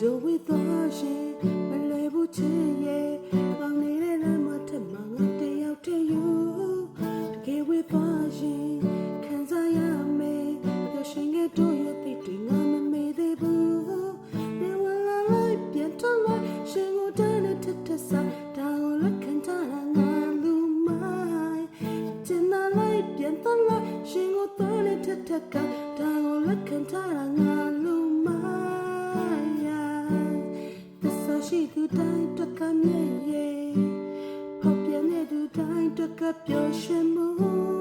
Do with washing မလဲဘူးချစ်ရဲ့ပေါင်းနေတဲ့လမ်းမထက်မှာငါတယောက်တည်းယူတကယ် with washing ခံစားရမယ်ပျော်ရွှင်ခဲ့တို့ရဲ့တိတ်တွေငါမမေ့သေးဘူးနေဝင်လာလိုက်ပြန်ထွက်လိုက်ရှင်ကိုတန်းနဲ့ထက်ထက်ဆိုင်ဒါကိုလက်ခံထားတာငါလူမိုင်းကျင်နာလိုက်ပြန်ထွက်လိုက်ရှင်ကိုတန်းနဲ့ထက်ထက်ကဒါကိုလက်ခံထားတာငါ ရှိသူတိုင်းတွက်ကမြဲရဲ့ဟောပြနေသူတိုင်းတွက်ကပျော်ရွှင်မှု